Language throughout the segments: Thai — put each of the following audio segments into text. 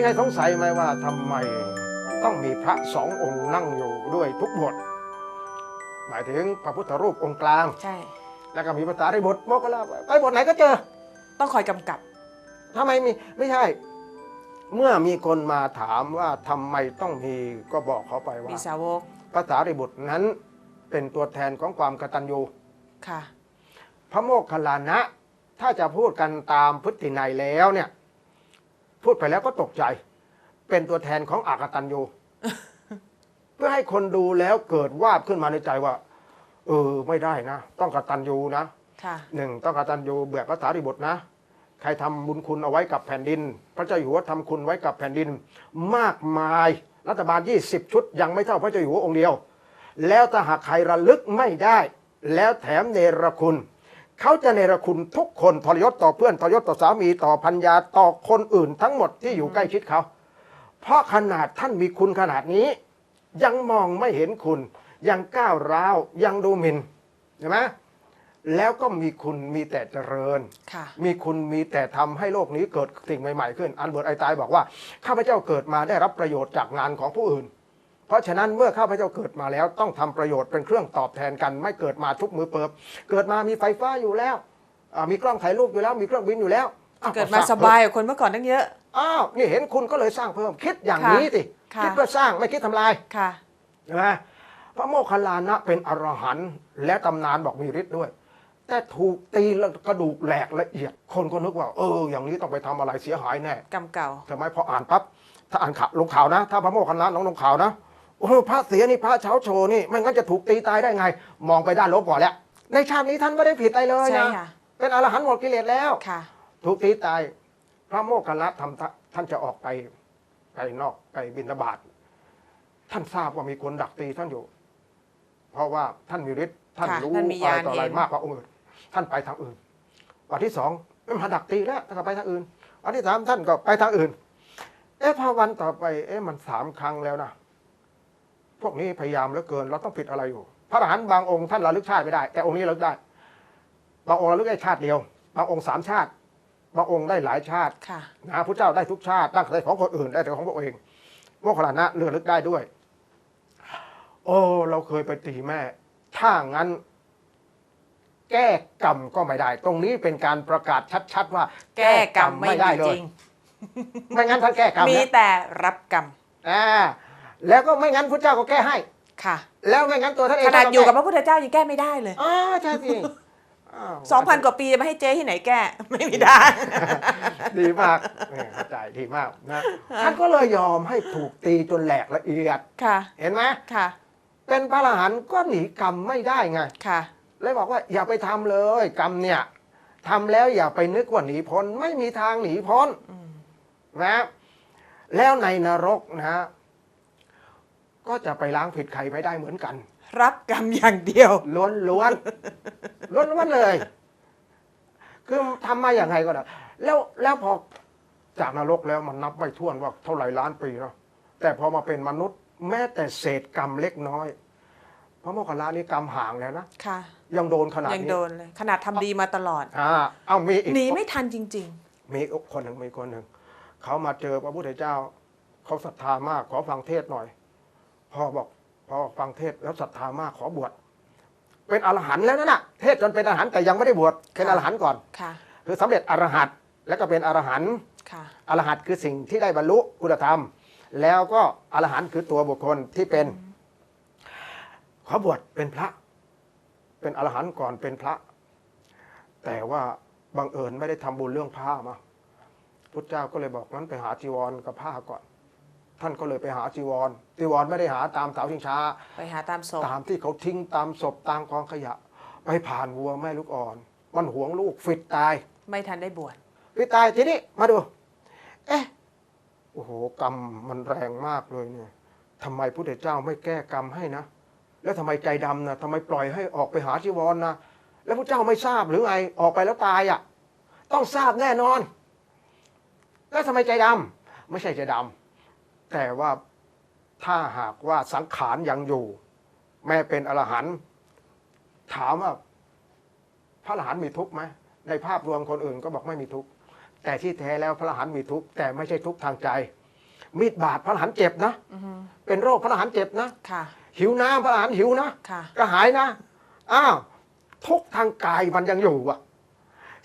มีใครสงสัยไหมว่าทำไมต้องมีพระสององค์นั่งอยู่ด้วยทุกบท หมายถึงพระพุทธรูปองค์กลาง ใช่ แล้วก็มีภาษาริบทโมกขลาภไปบทไหนก็เจอต้องคอยกำกับทำไมมีไม่ใช่ เมื่อมีคนมาถามว่าทำไมต้องมีก็บอกเขาไปว่ามีสาวกภาษาริบุตรนั้นเป็นตัวแทนของความกตัญญูค่ะ พระโมคคัลลานะ ถ้าจะพูดกันตามพุทธินัยแล้วเนี่ย พูดไปแล้วก็ตกใจ เป็นตัวแทนของอากตัญญูเพื่อให้คนดูแล้วเกิดวาบขึ้นมาในใจว่า เออไม่ได้นะ ต้องกตัญญูนะค่ะหนึ่งต้องกตัญญูเบื่อภาษาริบุตรนะ ใครทำบุญคุณเอาไว้กับแผ่นดิน พระเจ้าอยู่หัวทำคุณไว้กับแผ่นดิน มากมายรัฐบาล 20 ชุด ยังไม่เท่าพระเจ้าอยู่หัวองค์เดียว แล้วถ้าหากใครระลึกไม่ได้ แล้วแถมเนรคุณ เขาจะเนรคุณทุกคนทรยศต่อเพื่อนทรยศต่อสามีต่อพัญญาต่อคนอื่นทั้งหมดที่อยู่ใกล้ชิดเขา เพราะขนาดท่านมีคุณขนาดนี้ ยังมองไม่เห็นคุณ ยังก้าวร้าวยังดูหมิน่นใช่ไหมแล้วก็มีคุณมีแต่เจริญค่ะมีคุณมีแต่ทำให้โลกนี้เกิดสิ่งใหม่ๆขึ้น อันเบิร์ตไอน์สไตน์บอกว่า ข้าพเจ้าเกิดมาได้รับประโยชน์จากงานของผู้อื่น เพราะฉะนั้นเมื่อข้าพเจ้าเกิดมาแล้วต้องทำประโยชน์เป็นเครื่องตอบแทนกัน ไม่เกิดมาทุกมือเปิบ เกิดมามีไฟฟ้าอยู่แล้วอ่ามีกล้องถ่ายรูปอยู่แล้ว มีเครื่องบินอยู่แล้วอ้วเกิดมาสร้งสบายกว่าคนเมื่อก่อนตั้งเยอะอ้าวนี่เห็นคุณก็เลยสร้างเพิ่มคิดอย่างนี้สิค่ะคิดเพื่อสร้างไม่คิดทำลายค่ะใช่ไหมพระโมคคัลลานะเป็นอรหันต์และตำนานบอกมีฤทธิ์ด้วย แต่ถูกตีแล้วกระดูกแหลกละเอียด คนก็นึกว่า เออ อย่างนี้ต้องไปทำอะไรเสียหายแน่กรรมเก่าทำไมพออ่านปั๊บถ้าอ่านข่าวลงข่าวนะ ถ้าพระโมคคัลลานะลงลงข่าวนะ โอ้โหพระเสียนี่พระเช้าโชว์นี่ไม่งั้นจะถูกตีตายได้ไง มองไปด้านลบก่อนแล้ว ในชาตินี้ท่านไม่ได้ผิดอะไรเลยใช่นะค่ะ เป็นอรหันต์หมดกิเลสแล้ว ค่ะ ถูกตีตาย พระโมคคัลลาทำท่าท่านจะออกไปไปนอกไปบินบาตท่านทราบว่ามีคนดักตีท่านอยู่ เพราะว่าท่านมีฤทธิ์ท่านค่ะรู้ท่านมีอะไรญาณต่ออะไรเห็น มากกว่าองค์อื่นท่านไปทางอื่นวันที่สองไม่มาดักตีแล้วท่านก็ไปทางอื่นวันที่สามท่านก็ไปทางอื่น เอ๊ะพอวันต่อไป เอ๊ะมันสามครั้งแล้วนะ พวกนี้พยายามเหลือเกิน เราต้องผิดอะไรอยู่ พระอรหันต์บางองค์ท่านระลึกชาติไม่ได้ แต่องค์นี้ระลึกได้ บางองค์ระลึกได้ชาติเดียว บางองค์สามชาติ บางองค์ได้หลายชาติค่ะนะพระเจ้าได้ทุกชาติตั้งแต่ของคนอื่นได้แต่ของพระเองโมคคัลลานะเลือกลึกได้ด้วย โอ้ เราเคยไปตีแม่ ถ้างั้น แก้กรรมก็ไม่ได้ ตรงนี้เป็นการประกาศชัดๆว่า แก้กรรมไม่ได้มีเลจยริงไม่งั้นท่านแก้กรรมมีนะแต่รับกรรมอ่า แล้วก็ไม่งั้นพระเจ้าก็แก้ให้ ค่ะ แล้วไม่งั้นตัวท่านเองขนาดอยู่กับพก็ระพุทธเจ้ายังแก้ไม่ได้เลยอ่าใช่สิาวสองพันกว่าปีจะมาให้เจ๊ที่ไหนแก้ไม่มีทางดีมากเนี่ยเข้าใจดีมากนะท่านก็เลยยอมให้ถูกตีจนแหลกละเอียดค่ะ เห็นไหมค่ะ เป็นพระอรหันต์ก็หนีกรรมไม่ได้ไงค่ะเลยบอกว่าอย่าไปทำเลยกรรมเนี่ยทำแล้วอย่าไปนึกว่าหนีพ้น ไม่มีทางหนีพ้นอืมนะแล้วในนรกนะ ก็จะไปล้างผิดใครไม่ได้เหมือนกัน รับกรรมอย่างเดียว ล้วนล้วนล้วนล้วนๆเลย คือทำมาอย่างไรก็ได้แล้วแล้วพอจากนรกแล้วมันนับไม่ถ้วนว่าเท่าไหร่ล้านปีเนาะแต่พอมาเป็นมนุษย์ แม้แต่เศษกรรมเล็กน้อยพระโมคคัลลานี่กรรมห่างแล้วนะค่ะ ยังโดนขนาดยังนี้โดนเลยขนาดทำดีมาตลอดอ่าเอามีอีกหนีไม่ทันจริงมีอีกคนหนึ่งมีคนหนึ่งเขามาเจอพระพุทธเจ้า เขาศรัทธามากขอฟังเทศน์หน่อย พ่อบอกพอฟังเทศน์แล้วศรัทธามากขอบวชเป็นอรหันต์แล้วนั่นน่ะเทศน์จนเป็นอรหันต์แต่ยังไม่ได้บวชเป็นอรหันต์ก่อนๆค่ะคือสำเร็จอรหัตแล้วก็เป็นอรหันต์ค่ะอรหัตคือสิ่งที่ได้บรรลุคุณธรรม แล้วก็อรหันต์คือตัวบุคคลที่เป็น ขอบวชเป็นพระ เป็นอรหันต์ก่อนเป็นพระ แต่ว่าบังเอิญไม่ได้ทำบุญเรื่องผ้ามาพุทธเจ้าก็เลยบอกงั้นไปหาจีวรกับผ้าก่อน ท่านก็เลยไปหาจีวรจีวรไม่ได้หาตามเสาชิงช้า ไปหาตามศพตามที่เขาทิ้งตามศพตามกองขยะ ไปผ่านวัวแม่ลูกอ่อน มันหวงลูกฟิดตายไม่ทันได้บวชฟิดตายทีนี้มาดู เอ๊ะโอ้โหกรรมมันแรงมากเลยเนี่ยทำไมพุทธเจ้าไม่แก้กรรมให้นะ แล้วทำไมใจดำนะทำไมปล่อยให้ออกไปหาจีวรนะแล้วพระเจ้าไม่ทราบหรือไงออกไปแล้วตายอะ ต้องทราบแน่นอน แล้วทำไมใจดำไม่ใช่ใจดำ แต่ว่าถ้าหากว่าสังขารยังอยู่ แม่เป็นอรหันต์ถามว่าพระอรหันต์มีทุกข์ไหมในภาพรวมคนอื่นก็บอกไม่มีทุกข์แต่ที่แท้แล้วพระอรหันต์มีทุกข์แต่ไม่ใช่ทุกข์ทางใจ มีดบาดพระทหารเจ็บนะอือฮึเป็นโรคพระทหารเจ็บนะค่ะหิวน้ำพระทหารหิวนะค่ะก็หายนะอ้าวทุกข์ทางกายมันยังอยู่อะ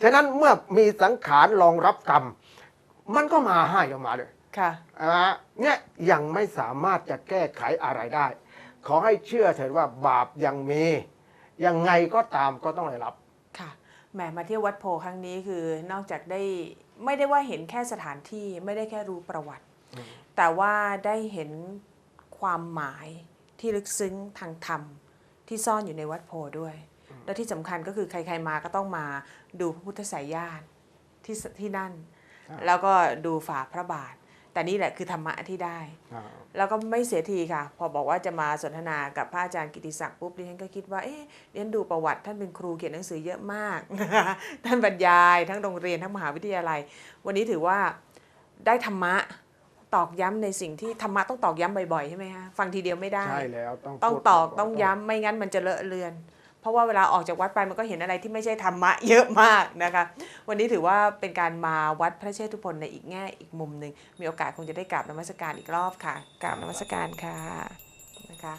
ฉะนั้นเมื่อมีสังขารรองรับกรรม มันก็มาให้ออกมาเลย ค่ะอ่าเนี่ยยังไม่สามารถจะแก้ไขอะไรได้ ขอให้เชื่อเถิดว่าบาปยังมี ยังไงก็ตามก็ต้องได้รับ ค่ะแหมมาเที่ยววัดโพครั้งนี้คือนอกจากได้ไม่ได้ว่าเห็นแค่สถานที่ไม่ได้แค่รู้ประวัติ อืม แต่ว่าได้เห็นความหมายที่ลึกซึ้งทางธรรมที่ซ่อนอยู่ในวัดโพด้วย และที่สำคัญก็คือใครๆมาก็ต้องมาดูพระพุทธสายญาติที่สที่นั่น แล้วก็ดูฝ่าพระบาท แต่นี่แหละคือธรรมะที่ได้อ่าแล้วก็ไม่เสียทีค่ะ พอบอกว่าจะมาสนทนากับพระอาจารย์กิติศักดิ์ปุ๊บดิฉันก็คิดว่า เอ๊ะดิฉันดูประวัติท่านเป็นครูเขียนหนังสือเยอะมาก ท่านบรรยายทั้งโรงเรียนทั้งมหาวิทยาลัย วันนี้ถือว่าได้ธรรมะตอกย้ำในสิ่งที่ธรรมะต้องตอกย้ำบ่อยๆใช่ไหมคะฟังทีเดียวไม่ได้ ใช่แล้วต้องต้องพูดตอกบ่ยๆต้องย้ำไม่งั้นมันจะเลอะเลือน เพราะว่าเวลาออกจากวัดไปมันก็เห็นอะไรที่ไม่ใช่ธรรมะเยอะมากนะคะ วันนี้ถือว่าเป็นการมาวัดพระเชตุพนในอีกแง่อีกมุมหนึ่งมีโอกาสคงจะได้กราบนมัสการอีกรอบค่ะกราบนมัสการค่ะนะคะ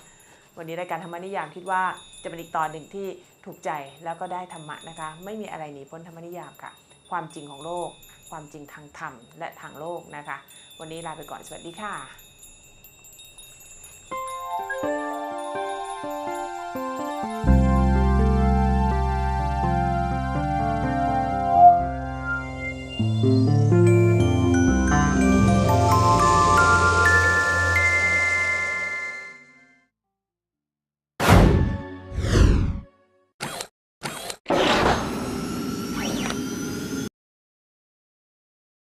วันนี้รายการธรรมนิยามคิดว่าจะเป็นอีกตอนหนึ่งที่ถูกใจแล้วก็ได้ธรรมะนะคะ ไม่มีอะไรหนีพ้นธรรมนิยามค่ะ ความจริงของโลก ความจริงทางธรรมและทางโลกนะคะ วันนี้ลาไปก่อนสวัสดีค่ะ